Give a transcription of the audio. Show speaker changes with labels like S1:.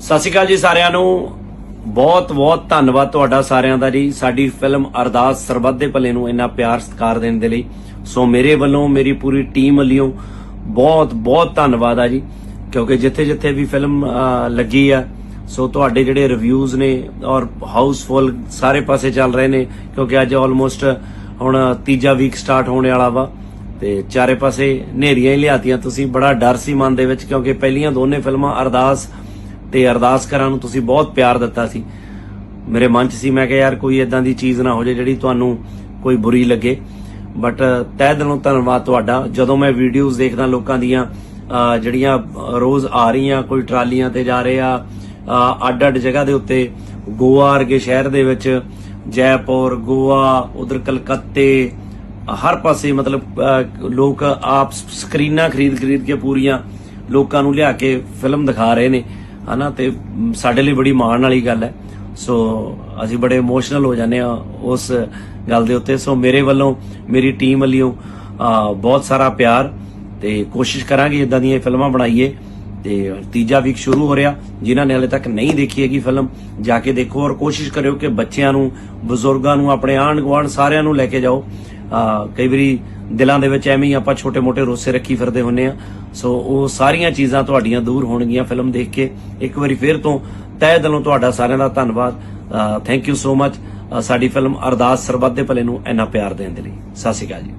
S1: ਸਤਿ ਸ਼੍ਰੀ ਅਕਾਲ ਜੀ ਸਾਰਿਆਂ ਨੂੰ। ਬਹੁਤ ਬਹੁਤ ਧੰਨਵਾਦ ਤੁਹਾਡਾ ਸਾਰਿਆਂ ਦਾ ਜੀ। ਸਾਡੀ ਫਿਲਮ ਅਰਦਾਸ ਸਰਬੱਤ ਦੇ ਭਲੇ ਨੂੰ ਇੰਨਾ ਪਿਆਰ ਸਤਿਕਾਰ ਦੇਣ ਦੇ ਲਈ। ਸੋ ਮੇਰੇ ਵੱਲੋਂ, ਮੇਰੀ ਪੂਰੀ ਟੀਮ ਵੱਲੋਂ ਬਹੁਤ ਬਹੁਤ ਧੰਨਵਾਦ ਆ ਜੀ। ਕਿਉਂਕਿ ਜਿੱਥੇ ਜਿੱਥੇ ਵੀ ਫਿਲਮ ਲੱਗੀ ਆ, ਸੋ ਤੁਹਾਡੇ ਜਿਹੜੇ ਰਿਵਿਊਜ਼ ਨੇ ਔਰ ਹਾਊਸਫੁੱਲ ਸਾਰੇ ਪਾਸੇ ਚੱਲ ਰਹੇ ਨੇ, ਕਿਉਂਕਿ ਅੱਜ ਆਲਮੋਸਟ ਹੁਣ ਤੀਜਾ ਵੀਕ ਸਟਾਰਟ ਹੋਣ ਵਾਲਾ ਵਾ। ਤੇ ਚਾਰੇ ਪਾਸੇ ਨੇਰੀਆਂ ਹੀ ਲਿਆਤੀਆਂ। ਤੁਸੀਂ ਬੜਾ ਡਰ ਸੀ ਮਨ ਦੇ ਵਿੱਚ, ਕਿਉਂਕਿ ਪਹਿਲੀਆਂ ਦੋਨੇ ਫਿਲਮਾਂ ਅਰਦਾਸ ਤੇ ਅਰਦਾਸ ਕਰਾਂ ਨੂੰ ਤੁਸੀਂ ਬਹੁਤ ਪਿਆਰ ਦਿੱਤਾ ਸੀ। ਮੇਰੇ ਮਨ 'ਚ ਸੀ, ਮੈਂ ਕਿਹਾ, ਯਾਰ, ਕੋਈ ਇਦਾਂ ਦੀ ਚੀਜ਼ ਨਾ ਹੋ ਜਾਏ ਜਿਹੜੀ ਤੁਹਾਨੂੰ ਕੋਈ ਬੁਰੀ ਲੱਗੇ। ਬਟ ਤਹਿ ਦਿਲੋਂ ਧੰਨਵਾਦ ਤੁਹਾਡਾ। ਜਦੋਂ ਮੈਂ ਵੀਡੀਓਜ਼ ਦੇਖਦਾ ਲੋਕਾਂ ਦੀਆਂ ਜਿਹੜੀਆਂ ਰੋਜ਼ ਆ ਰਹੀਆਂ, ਕੋਈ ਟਰਾਲੀਆਂ ਤੇ ਜਾ ਰਹੇ ਆ ਅੱਡ ਅੱਡ ਜਗ੍ਹਾ ਦੇ ਉੱਤੇ, ਗੋਆ ਵਰਗੇ ਸ਼ਹਿਰ ਦੇ ਵਿੱਚ, ਜੈਪੁਰ, ਗੋਆ, ਉਧਰ ਕਲਕੱਤੇ, ਹਰ ਪਾਸੇ ਮਤਲਬ ਲੋਕ ਆਪ ਸਕਰੀਨਾਂ ਖਰੀਦ ਖਰੀਦ ਕੇ ਪੂਰੀਆਂ ਲੋਕਾਂ ਨੂੰ ਲਿਆ ਕੇ ਫਿਲਮ ਦਿਖਾ ਰਹੇ ਨੇ। ਹਨਾ, ਤੇ ਸਾਡੇ ਲਈ ਬੜੀ ਮਾਣ ਵਾਲੀ ਗੱਲ ਹੈ। ਸੋ ਅਸੀਂ ਬੜੇ ਇਮੋਸ਼ਨਲ ਹੋ ਜਾਂਦੇ ਆ ਉਸ ਗੱਲ ਦੇ ਉੱਤੇ। ਸੋ ਮੇਰੇ ਵੱਲੋਂ, ਮੇਰੀ ਟੀਮ ਵੱਲੋਂ ਬਹੁਤ ਸਾਰਾ ਪਿਆਰ ਤੇ ਕੋਸ਼ਿਸ਼ ਕਰਾਂਗੇ ਇਦਾਂ ਦੀਆਂ ਫਿਲਮਾਂ ਬਣਾਈਏ। ਤੇ ਤੀਜਾ ਵੀਕ ਸ਼ੁਰੂ ਹੋ ਰਿਹਾ, ਜਿਨ੍ਹਾਂ ਨੇ ਹਲੇ ਤੱਕ ਨਹੀਂ ਦੇਖੀ ਹੈਗੀ ਫਿਲਮ, ਜਾ ਕੇ ਦੇਖੋ ਔਰ ਕੋਸ਼ਿਸ਼ ਕਰਿਓ ਕਿ ਬੱਚਿਆਂ ਨੂੰ, ਬਜ਼ੁਰਗਾਂ ਨੂੰ, ਆਪਣੇ ਆਂਢ ਗੁਆਂਢ ਸਾਰਿਆਂ ਨੂੰ ਲੈ ਕੇ ਜਾਓ। ਕਈ ਵਾਰੀ ਦਿਲਾਂ ਦੇ ਵਿੱਚ ਐਵੇਂ ਹੀ ਆਪਾਂ ਛੋਟੇ-ਮੋਟੇ ਰੋਸੇ ਰੱਖੀ ਫਿਰਦੇ ਹੁੰਨੇ ਆ। ਸੋ ਉਹ ਸਾਰੀਆਂ ਚੀਜ਼ਾਂ ਤੁਹਾਡੀਆਂ ਦੂਰ ਹੋਣਗੀਆਂ ਫਿਲਮ ਦੇਖ ਕੇ। ਇੱਕ ਵਾਰੀ ਫੇਰ ਤੋਂ ਤਹਿ ਦਿਲੋਂ ਤੁਹਾਡਾ ਸਾਰਿਆਂ ਦਾ ਧੰਨਵਾਦ। ਥੈਂਕ ਯੂ ਸੋ ਮਚ ਸਾਡੀ ਫਿਲਮ ਅਰਦਾਸ ਸਰਬੱਤ ਦੇ ਭਲੇ ਨੂੰ ਇੰਨਾ ਪਿਆਰ ਦੇਣ ਦੇ ਲਈ। ਸਤਿ ਸ਼੍ਰੀ ਅਕਾਲ ਜੀ।